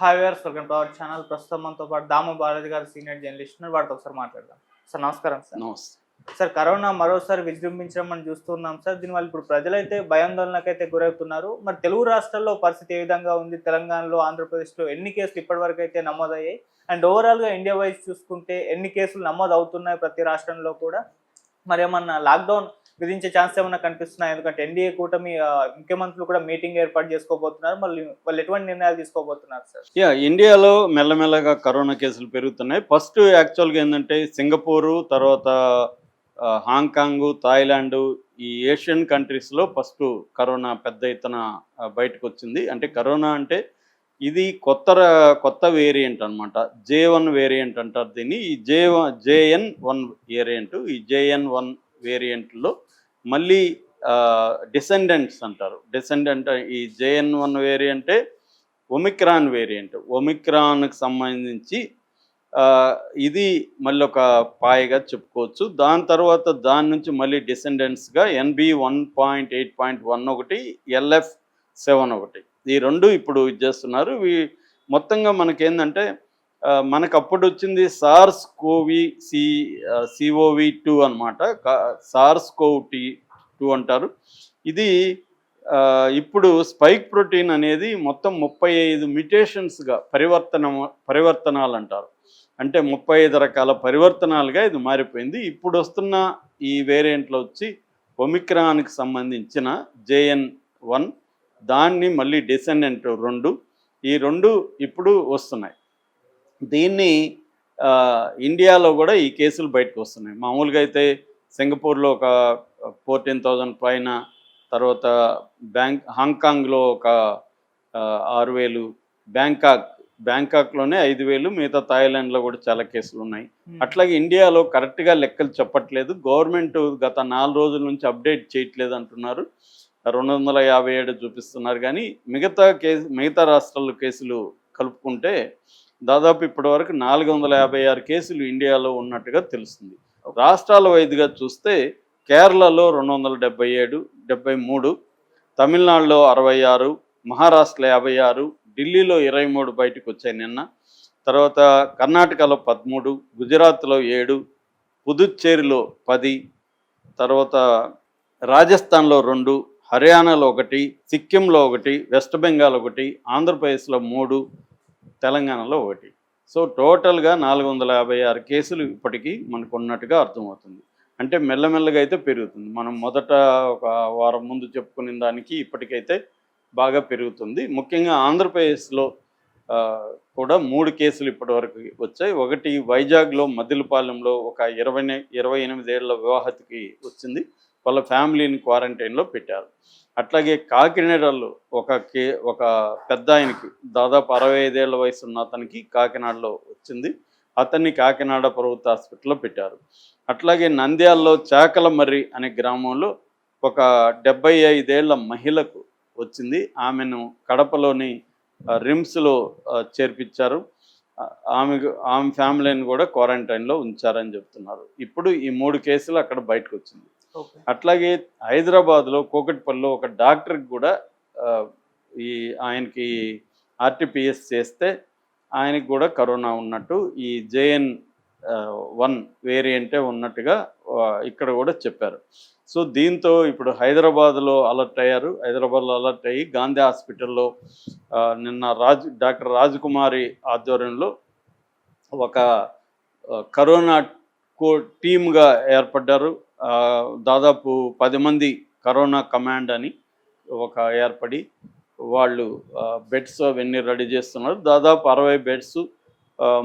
Hi viewers welcome to our channel. ప్రస్తుతం మనతో పాటు దాము భారతి గారు సీనియర్ జర్నలిస్ట్ ఉన్నారు. వాటితో ఒకసారి మాట్లాడదాం. సార్ నమస్కారం సార్. నమస్తే. సార్ కరోనా మరోసారి విజృంభించడం మనం చూస్తున్నాం సార్. దీనివల్ల ఇప్పుడు ప్రజలైతే భయాందోళనకైతే గురవుతున్నారు. మరి తెలుగు రాష్ట్రాల్లో పరిస్థితి ఏ విధంగా ఉంది? తెలంగాణలో ఆంధ్రప్రదేశ్లో ఎన్ని కేసులు ఇప్పటివరకు అయితే నమోదయ్యాయి? అండ్ ఓవరాల్గా ఇండియా వైజ్ చూసుకుంటే ఎన్ని కేసులు నమోదు అవుతున్నాయి ప్రతి రాష్ట్రంలో కూడా? మరి ఏమన్నా లాక్డౌన్ విధించే ఛాన్స్ ఏమన్నా కనిపిస్తున్నాయి ఎందుకంటే ఎన్డీఏ కూటమి ముఖ్యమంత్రులు కూడా మీటింగ్ ఏర్పాటు చేసుకోబోతున్నారు. మళ్ళీ వాళ్ళు ఎటువంటి నిర్ణయాలు తీసుకోబోతున్నారు సార్? యా ఇండియాలో మెల్లమెల్లగా కరోనా కేసులు పెరుగుతున్నాయి. ఫస్ట్ యాక్చువల్గా ఏంటంటే సింగపూరు తర్వాత హాంకాంగ్ థాయిలాండ్ ఈ ఏషియన్ కంట్రీస్లో ఫస్ట్ కరోనా పెద్ద ఎత్తున బయటకు వచ్చింది. అంటే కరోనా అంటే ఇది కొత్త కొత్త వేరియంట్ అనమాట జే వన్ వేరియంట్ అంటారు దీన్ని. ఈ J one JN one variant ఈ జేఎన్ వన్ వేరియంట్లో మళ్ళీ డిసెండెంట్స్ అంటారు. డిసెండెంట్ ఈ జేఎన్ వన్ వేరియంటే ఒమిక్రాన్ వేరియంట్ ఒమిక్రాన్కి సంబంధించి ఇది మళ్ళీ ఒక పాయగా చెప్పుకోవచ్చు. దాని తర్వాత దాని నుంచి మళ్ళీ డిసెండెంట్స్గా NB one point eight point one ఒకటి ఎల్ఎఫ్ సెవెన్ ఒకటి. ఈ రెండు ఇప్పుడు ఇది చేస్తున్నారు. మొత్తంగా మనకేందంటే మనకు అప్పుడు వచ్చింది SARS CoV C COV two అనమాట సార్స్ కోవ్ టీ టూ అంటారు. ఇది ఇప్పుడు స్పైక్ ప్రోటీన్ అనేది మొత్తం ముప్పై ఐదు మ్యుటేషన్స్గా పరివర్తన పరివర్తనాలు అంటారు అంటే ముప్పై ఐదు రకాల పరివర్తనాలుగా ఇది మారిపోయింది. ఇప్పుడు వస్తున్న ఈ వేరియంట్లో వచ్చి ఒమిక్రాన్కి సంబంధించిన జేఎన్ వన్ దాన్ని మళ్ళీ డిసెండెంట్ రెండు ఈ రెండు ఇప్పుడు వస్తున్నాయి. దీన్ని ఇండియాలో కూడా ఈ కేసులు బయటకు వస్తున్నాయి. మామూలుగా అయితే సింగపూర్లో ఒక ఫోర్టీన్ థౌజండ్ పైన తర్వాత బ్యాంక్ హాంకాంగ్లో ఒక ఆరు వేలు బ్యాంకాక్ బ్యాంకాక్లోనే ఐదు వేలు మిగతా థాయిలాండ్లో కూడా చాలా కేసులు ఉన్నాయి. అట్లాగే ఇండియాలో కరెక్ట్గా లెక్కలు చెప్పట్లేదు. గవర్నమెంట్ గత నాలుగు రోజుల నుంచి అప్డేట్ చేయట్లేదు అంటున్నారు. రెండు వందల యాభై ఏడు చూపిస్తున్నారు కానీ మిగతా కేసు మిగతా రాష్ట్రాల్లో కేసులు కలుపుకుంటే దాదాపు ఇప్పటివరకు నాలుగు వందల యాభై ఆరు కేసులు ఇండియాలో ఉన్నట్టుగా తెలుస్తుంది. రాష్ట్రాల వైద్యుగా చూస్తే కేరళలో రెండు వందల డెబ్బై ఏడు డెబ్బై మూడు తమిళనాడులో అరవై ఆరు మహారాష్ట్రలో యాభై ఆరు ఢిల్లీలో ఇరవై మూడు బయటకు వచ్చాయి నిన్న. తర్వాత కర్ణాటకలో పదమూడు గుజరాత్లో ఏడు పుదుచ్చేరిలో పది తర్వాత రాజస్థాన్లో రెండు హర్యానాలో ఒకటి సిక్కింలో ఒకటి వెస్ట్ బెంగాల్ ఒకటి ఆంధ్రప్రదేశ్లో మూడు తెలంగాణలో ఒకటి. సో టోటల్గా నాలుగు వందల యాభై ఆరు కేసులు ఇప్పటికీ మనకు ఉన్నట్టుగా అర్థమవుతుంది. అంటే మెల్లమెల్లగా అయితే పెరుగుతుంది. మనం మొదట ఒక వారం ముందు చెప్పుకునే దానికి ఇప్పటికైతే బాగా పెరుగుతుంది. ముఖ్యంగా ఆంధ్రప్రదేశ్లో కూడా మూడు కేసులు ఇప్పటివరకు వచ్చాయి. ఒకటి వైజాగ్లో మద్దిలపాలెంలో ఒక ఇరవై ఇరవై ఎనిమిదేళ్ళ వివాహతికి వచ్చింది. వాళ్ళ ఫ్యామిలీని క్వారంటైన్లో పెట్టారు. అట్లాగే కాకినాడలో ఒక కే ఒక పెద్ద ఆయనకి దాదాపు అరవై ఐదేళ్ళ వయసు ఉన్న అతనికి కాకినాడలో వచ్చింది. అతన్ని కాకినాడ ప్రభుత్వ హాస్పిటల్లో పెట్టారు. అట్లాగే నంద్యాలలో చాకలమర్రి అనే గ్రామంలో ఒక డెబ్బై ఐదేళ్ళ మహిళకు వచ్చింది. ఆమెను కడపలోని రిమ్స్లో చేర్పించారు. ఆమె ఆమె ఫ్యామిలీని కూడా క్వారంటైన్లో ఉంచారని చెప్తున్నారు. ఇప్పుడు ఈ మూడు కేసులు అక్కడ బయటకు వచ్చింది. అట్లాగే హైదరాబాద్లో కోకట్పల్లిలో ఒక డాక్టర్కి కూడా ఈ ఆయనకి ఆర్టీపీఎస్ చేస్తే ఆయనకి కూడా కరోనా ఉన్నట్టు ఈ జేఎన్ వన్ వేరియంటే ఉన్నట్టుగా ఇక్కడ కూడా చెప్పారు. సో దీంతో ఇప్పుడు హైదరాబాద్లో అలర్ట్ అయ్యారు. హైదరాబాద్లో అలర్ట్ అయ్యి గాంధీ హాస్పిటల్లో నిన్న రాజు డాక్టర్ రాజకుమారి ఆధ్వర్యంలో ఒక కరోనా కో టీమ్గా ఏర్పడ్డారు. దాదాపు పది మంది కరోనా కమాండ్ అని ఒక ఏర్పడి వాళ్ళు బెడ్స్ అవన్నీ రెడీ చేస్తున్నారు. దాదాపు అరవై బెడ్స్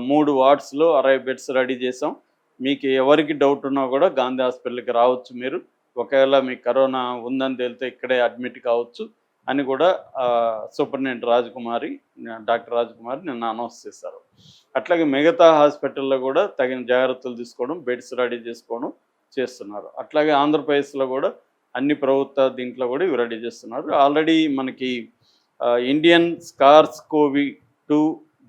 మూడు వార్డ్స్లో అరవై బెడ్స్ రెడీ చేసాం మీకు ఎవరికి డౌట్ ఉన్నా కూడా గాంధీ హాస్పిటల్కి రావచ్చు మీరు. ఒకవేళ మీకు కరోనా ఉందని తేలితే ఇక్కడే అడ్మిట్ కావచ్చు అని కూడా సూపరింటెండెంట్ రాజకుమారి డాక్టర్ రాజకుమారి నిన్న అనౌన్స్ చేశారు. అట్లాగే మిగతా హాస్పిటల్లో కూడా తగిన జాగ్రత్తలు తీసుకోవడం బెడ్స్ రెడీ చేసుకోవడం చేస్తున్నారు. అట్లాగే ఆంధ్రప్రదేశ్లో కూడా అన్ని ప్రభుత్వ దీంట్లో కూడా ఇవి రెడీ చేస్తున్నారు. ఆల్రెడీ మనకి Indian SARS CoV two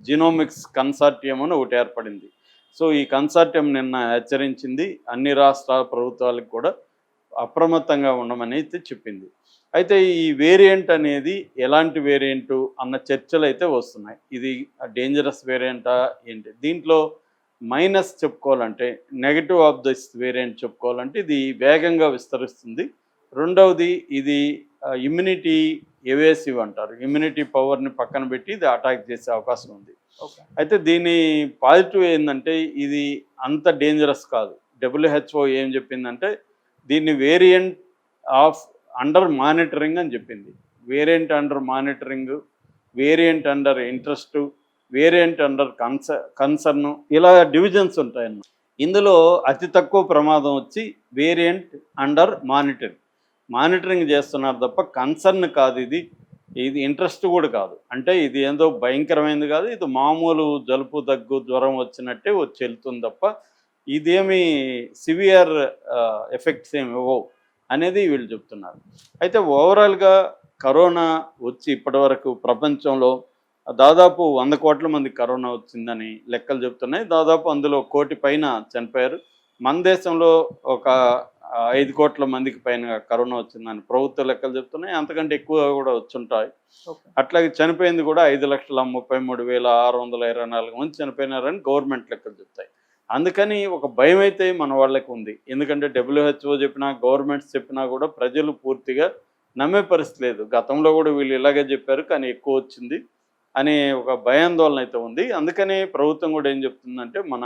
genomics consortium అని ఒకటి ఏర్పడింది. సో ఈ కన్సార్టియం నిన్న హెచ్చరించింది. అన్ని రాష్ట్రాల ప్రభుత్వాలకు కూడా అప్రమత్తంగా ఉండమని అయితే చెప్పింది. అయితే ఈ వేరియంట్ అనేది ఎలాంటి వేరియంటు అన్న చర్చలు అయితే వస్తున్నాయి. ఇది డేంజరస్ వేరియంటా ఏంటి? దీంట్లో మైనస్ చెప్పుకోవాలంటే నెగటివ్ ఆఫ్ దిస్ వేరియంట్ చెప్పుకోవాలంటే ఇది వేగంగా విస్తరిస్తుంది. రెండవది ఇది ఇమ్యూనిటీ ఎవేసివ్ అంటారు. ఇమ్యూనిటీ పవర్ని పక్కన పెట్టి ఇది అటాక్ చేసే అవకాశం ఉంది. అయితే దీని పాజిటివ్ ఏంటంటే ఇది అంత డేంజరస్ కాదు. డబ్ల్యూహెచ్ఓ ఏం చెప్పిందంటే దీన్ని వేరియంట్ ఆఫ్ అండర్ మానిటరింగ్ అని చెప్పింది. Variant under monitoring variant under interest variant under concern concern ఇలా డివిజన్స్ ఉంటాయన్న ఇందులో అతి తక్కువ ప్రమాదం వచ్చి వేరియంట్ అండర్ మానిటరింగ్. మానిటరింగ్ చేస్తున్నారు తప్ప కన్సర్న్ కాదు ఇది. ఇది ఇంట్రెస్ట్ కూడా కాదు. అంటే ఇది ఏందో భయంకరమైనది కాదు. ఇది మామూలు జలుపు దగ్గు జ్వరం వచ్చినట్టే వచ్చి వెళ్తుంది తప్ప ఇదేమి సివియర్ ఎఫెక్ట్స్ ఏమి ఇవ్వవు అనేది వీళ్ళు చెప్తున్నారు. అయితే ఓవరాల్గా కరోనా వచ్చి ఇప్పటివరకు ప్రపంచంలో దాదాపు వంద కోట్ల మంది కరోనా వచ్చిందని లెక్కలు చెప్తున్నాయి. దాదాపు అందులో కోటి పైన చనిపోయారు. మన దేశంలో ఒక ఐదు కోట్ల మందికి పైన కరోనా వచ్చిందని ప్రభుత్వ లెక్కలు చెప్తున్నాయి. అంతకంటే ఎక్కువ కూడా వచ్చుంటాయి. అట్లాగే చనిపోయింది కూడా ఐదు లక్షల ముప్పై మూడు వేల ఆరు వందల ఇరవై నాలుగు మంది చనిపోయినారని గవర్నమెంట్ లెక్కలు చెప్తాయి. అందుకని ఒక భయం అయితే మన వాళ్ళకి ఉంది. ఎందుకంటే డబ్ల్యూహెచ్ఓ చెప్పినా గవర్నమెంట్స్ చెప్పినా కూడా ప్రజలు పూర్తిగా నమ్మే పరిస్థితి లేదు. గతంలో కూడా వీళ్ళు ఇలాగే చెప్పారు కానీ ఎక్కువ వచ్చింది. అనే ఒక భయాందోళన అయితే ఉంది. అందుకని ప్రభుత్వం కూడా ఏం చెప్తుందంటే మన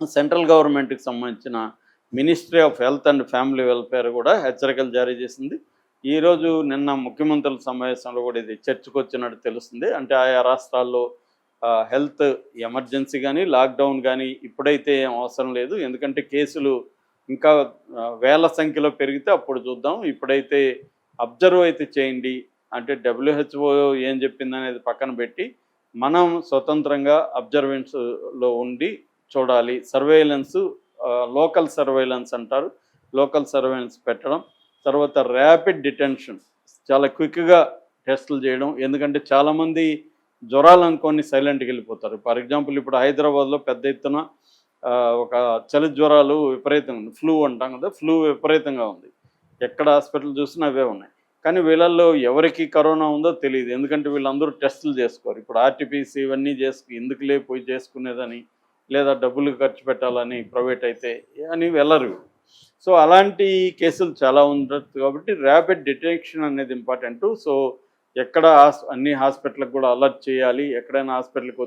సెంట్రల్ గవర్నమెంట్కి సంబంధించిన ministry of health and family welfare కూడా హెచ్చరికలు జారీ చేసింది. ఈరోజు నిన్న ముఖ్యమంత్రుల సమావేశంలో కూడా ఇది చర్చకు వచ్చినట్టు తెలుస్తుంది. అంటే ఆయా రాష్ట్రాల్లో హెల్త్ ఎమర్జెన్సీ కానీ లాక్డౌన్ కానీ ఇప్పుడైతే ఏం అవసరం లేదు. ఎందుకంటే కేసులు ఇంకా వేల సంఖ్యలో పెరిగితే అప్పుడు చూద్దాం. ఇప్పుడైతే అబ్జర్వ్ అయితే చేయండి. అంటే డబ్ల్యూహెచ్ఓ ఏం చెప్పింది అనేది పక్కన పెట్టి మనం స్వతంత్రంగా అబ్జర్వెన్స్లో ఉండి చూడాలి. సర్వేలెన్స్ లోకల్ సర్వేలెన్స్ అంటారు. లోకల్ సర్వేలెన్స్ పెట్టడం. తర్వాత ర్యాపిడ్ డిటెన్షన్ చాలా క్విక్గా టెస్టులు చేయడం. ఎందుకంటే చాలామంది జ్వరాలు అనుకొని సైలెంట్కి వెళ్ళిపోతారు. ఫర్ ఎగ్జాంపుల్ ఇప్పుడు హైదరాబాద్లో పెద్ద ఎత్తున ఒక చలి జ్వరాలు విపరీతంగా ఉంది. ఫ్లూ అంటాం కదా ఫ్లూ విపరీతంగా ఉంది. ఎక్కడ హాస్పిటల్ చూసినా అవే ఉన్నాయి. కానీ వీళ్ళల్లో ఎవరికి కరోనా ఉందో తెలియదు. ఎందుకంటే వీళ్ళందరూ టెస్టులు చేసుకోరు. ఇప్పుడు ఆర్టీపీసీ ఇవన్నీ చేసుకు ఎందుకులే పోయి చేసుకునేదని లేదా డబ్బులు ఖర్చు పెట్టాలని ప్రైవేట్ అయితే అని వెళ్ళరు. సో అలాంటి కేసులు చాలా ఉండదు కాబట్టి ర్యాపిడ్ డిటెక్షన్ అనేది ఇంపార్టెంట్. సో ఎక్కడ హాస్- అన్ని హాస్పిటల్కి కూడా అలర్ట్ చేయాలి. ఎక్కడైనా హాస్పిటల్కి